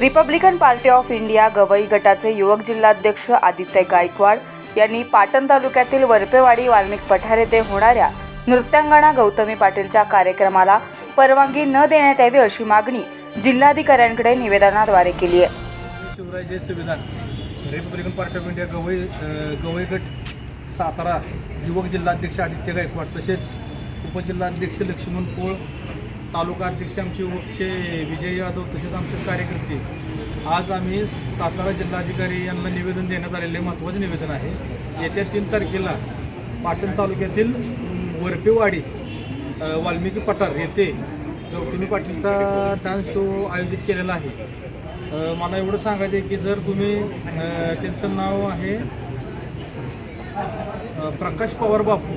Republican party of India Gavai गटाचे युवक जिल्हाध्यक्ष आदित्य गायकवाड यांनी पाटण तालुक्यातील वरपेवाडी वाल्मिक पठार येथे होणाऱ्या नृत्यांगणा गौतमी पाटीलच्या कार्यक्रमाला परवानगी न देण्यात यावी अशी मागणी जिल्हाधिकाऱ्यांकडे निवेदनाद्वारे केली आहे. संविधान Republican party of India Gavai Gavai गट सातारा युवक जिल्हाध्यक्ष आदित्य गायकवाड तसेच उपजिल्हाध्यक्ष लक्ष्मण पोळ तालुका अध्यक्ष आमचे युवकचे विजय यादव तसेच आमचे कार्यकर्ते. आज आम्ही सातारा जिल्हाधिकारी यांना निवेदन देण्यात आलेले महत्त्वाचे निवेदन आहे. येत्या तीन तारखेला पाटण तालुक्यातील वरपेवाडी वाल्मिकी पठार येथे गौतमी पाटीलचा डान्स शो आयोजित केलेला आहे. मला एवढं सांगायचं आहे की जर तुम्ही त्यांचं नाव आहे प्रकाश पवार बापू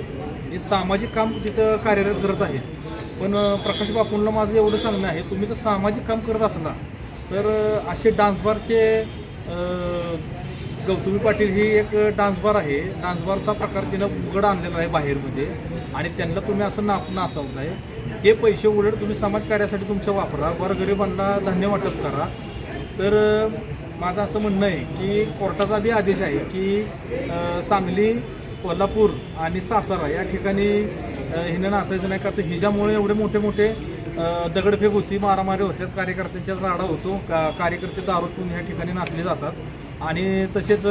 हे सामाजिक काम तिथं कार्यरत करत आहेत. पण प्रकाश बापूंना माझं एवढं सांगणं आहे तुम्ही जर सामाजिक काम करत असला तर असे डान्सबारचे गौतमी पाटील ही एक डान्सबार आहे. डान्सबारचा प्रकार तिनं उघड आणलेला आहे बाहेरमध्ये आणि त्यांना तुम्ही असं नाप नाचवत आहे ते पैसे उलट तुम्ही समाजकार्यासाठी तुमच्या वापरा. गोरगरिबांना धान्य वाटप करा. तर माझं असं म्हणणं आहे की कोर्टाचा बी आदेश आहे की सांगली कोल्हापूर आणि सातारा या ठिकाणी हिनं नाचायचं नाही का तर हिच्यामुळे एवढे मोठे मोठे दगडफेक होती मारामारी होत्यात कार्यकर्त्यांच्या राडा होतो का कार्यकर्ते दारोतून या ह्या ठिकाणी नाचले जातात. आणि तसेच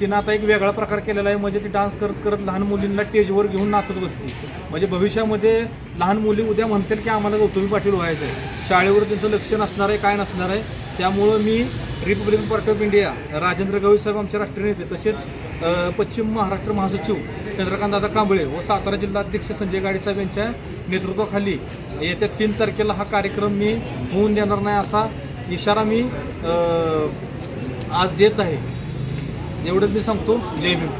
तिनं आता एक वेगळा प्रकार केलेला आहे म्हणजे ती डान्स करत करत लहान मुलींना स्टेजवर घेऊन नाचत बसते. म्हणजे भविष्यामध्ये लहान मुली उद्या म्हणतील की आम्हाला गौतमी पाटील व्हायचं आहे. शाळेवर त्यांचं लक्ष नसणार आहे काय नसणार आहे. त्यामुळं मी Republican party of India Rajendra Gavai साहेब आमचे राष्ट्रीय नेते तसेच पश्चिम महाराष्ट्र महासचिव चंद्रकांतदादा कांबळे व सातारा जिल्हाध्यक्ष संजय गाडीसाहेब यांच्या नेतृत्वाखाली येत्या तीन तारखेला हा कार्यक्रम मी होऊन देणार नाही असा इशारा मी आज देत आहे. एवढंच मी सांगतो. जय भीम.